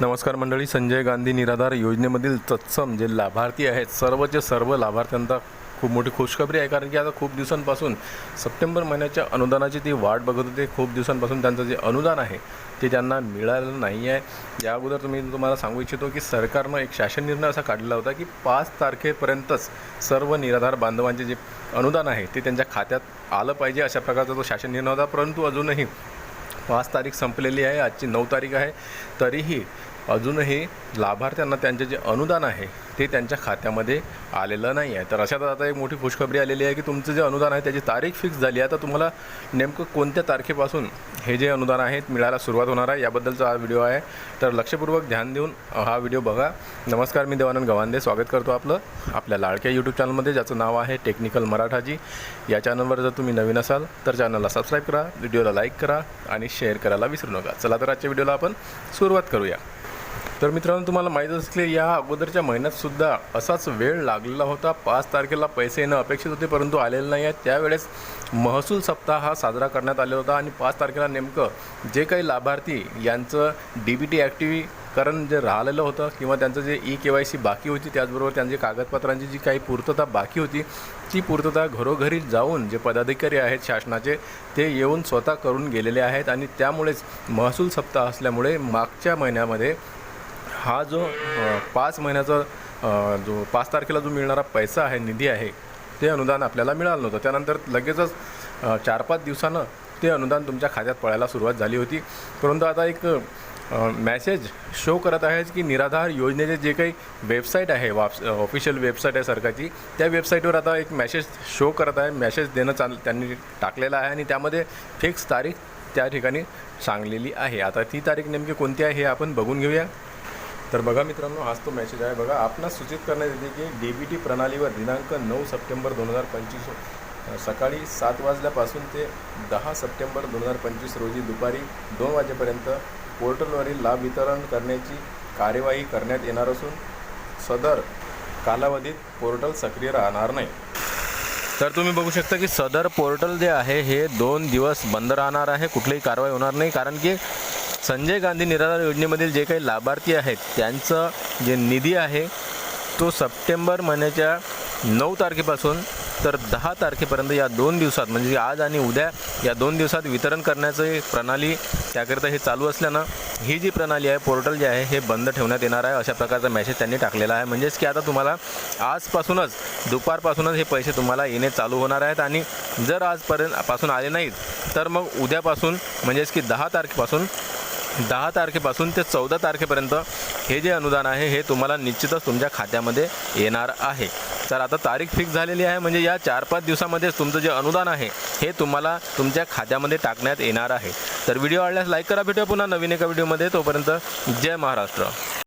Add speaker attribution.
Speaker 1: नमस्कार मंडळी संजय गांधी निराधार योजनेमधील तत्सम जे लाभार्थी आहेत सर्वचे सर्व लाभार्थ्यांचा खूप मोठी खुशखबरी आहे. कारण की आता खूप दिवसांपासून सप्टेंबर महिन्याच्या अनुदानाची ती वाट बघत होते. खूप दिवसांपासून त्यांचं जे अनुदान आहे ते त्यांना मिळालेलं नाही आहे. या अगोदर तुम्ही तुम्हाला सांगू इच्छितो की सरकारनं एक शासन निर्णय असा काढलेला होता की पाच तारखेपर्यंतच सर्व निराधार बांधवांचे जे अनुदान आहे ते त्यांच्या खात्यात आलं पाहिजे अशा प्रकारचा तो शासन निर्णय होता. परंतु अजूनही पाच तारीख संपलेली आहे आजची नऊ तारीख आहे. तरीही अजूनही लाभार्थ्यांना त्यांचे जे अनुदान आहे ते त्यांच्या खात्यामध्ये आलेलं नाही आहे. तर अशात आता एक मोठी खुशखबरी आलेली आहे की तुमचं जे अनुदान आहे त्याची तारीख फिक्स झाली आहे. तर तुम्हाला नेमकं कोणत्या तारखेपासून हे जे अनुदान आहे मिळायला सुरुवात होणार आहे याबद्दलचा हा व्हिडिओ आहे. तर लक्षपूर्वक ध्यान देऊन हा व्हिडिओ बघा. नमस्कार मी देवानंद गवांदे. स्वागत करतो आपलं आपल्या लाडक्या यूट्यूब चॅनलमध्ये ज्याचं नाव आहे टेक्निकल मराठाजी. या चॅनलवर जर तुम्ही नवीन असाल तर चॅनलला सबस्क्राईब करा व्हिडिओला लाईक करा आणि शेअर करायला विसरू नका. चला तर आजच्या व्हिडिओला आपण सुरुवात करूया. तर मित्रांनो तुम्हाला माहीत असले या अगोदरच्या महिन्यात सुद्धा असाच वेळ लागलेला होता. पाच तारखेला पैसे येणं अपेक्षित होते परंतु आलेले नाही आहे त्यावेळेस महसूल सप्ताह हा साजरा करण्यात आलेला होता आणि पाच तारखेला नेमकं जे काही लाभार्थी यांचं डी बी टी ॲक्टिव्हीकरण जे राहिलेलं होतं किंवा त्यांचं जे ई के वाय सी बाकी होती त्याचबरोबर त्यांची कागदपत्रांची जी काही पूर्तता बाकी होती ती पूर्तता घरोघरी जाऊन जे पदाधिकारी आहेत शासनाचे ते येऊन स्वतः करून गेलेले आहेत. आणि त्यामुळेच महसूल सप्ताह असल्यामुळे मागच्या महिन्यामध्ये हा जो पाच महिन्याचा जो पाच तारखेला जो मिळणारा पैसा आहे निधी आहे ते अनुदान आपल्याला मिळालं नव्हतं. त्यानंतर लगेचच चार पाच दिवसानं ते अनुदान तुमच्या खात्यात पडायला सुरुवात झाली होती. परंतु आता एक मॅसेज शो करत आहेच की निराधार योजनेचे जे काही वेबसाईट आहे वाप ऑफिशियल वेबसाईट आहे सरकारची त्या वेबसाईटवर आता एक मॅसेज शो करत आहे. मॅसेज देणं चाल त्यांनी टाकलेला आहे आणि त्यामध्ये फिक्स तारीख त्या ठिकाणी सांगलेली आहे. आता ती तारीख नेमकी कोणती आहे हे आपण बघून घेऊया. तर बघा मित्रांनो हाच तो मेसेज आहे. बघा आपणास सूचित करण्यात येते की डी बी टी प्रणालीवर दिनांक नऊ सप्टेंबर दोन हजार पंचवीस सकाळी सात वाजल्यापासून ते दहा सप्टेंबर दोन हजार पंचवीस रोजी दुपारी दोन वाजेपर्यंत पोर्टलवरील लाभ वितरण करण्याची कार्यवाही करण्यात येणार असून सदर कालावधीत पोर्टल सक्रिय राहणार नाही. तर तुम्ही बघू शकता की सदर पोर्टल जे आहे हे दोन दिवस बंद राहणार आहे. कुठलीही कारवाई होणार नाही कारण की संजय गांधी निराधार योजनेमधील जे काही लाभार्थी आहेत त्यांचं जे निधी आहे तो सप्टेंबर महिन्याच्या नऊ तारखेपासून तर दहा तारखेपर्यंत या दोन दिवसात म्हणजे आज आणि उद्या या दोन दिवसात वितरण करण्याची प्रणाली त्याकरिता हे चालू असल्यानं ही जी प्रणाली आहे पोर्टल जे आहे हे बंद ठेवण्यात येणार आहे अशा प्रकारचा मेसेज त्यांनी टाकलेला आहे. म्हणजेच की आता तुम्हाला आजपासूनच दुपारपासूनच हे पैसे तुम्हाला येणे चालू होणार आहेत आणि जर आजपर्यंत पासून आले नाहीत तर मग उद्यापासून म्हणजेच की दहा तारखेपासून दहा तारखेपासून ते चौदा तारखेपर्यंत हे जे अनुदान आहे हे तुम्हाला निश्चितच तुमच्या खात्यामध्ये येणार आहे. तर आता तारीख फिक्स झालेली आहे म्हणजे या चार पाच दिवसामध्येच तुमचं जे अनुदान आहे हे तुम्हाला तुमच्या खात्यामध्ये टाकण्यात येणार आहे. तर व्हिडिओ आवडल्यास लाईक करा भेटूया पुन्हा नवीन एका व्हिडिओमध्ये. तोपर्यंत जय महाराष्ट्र.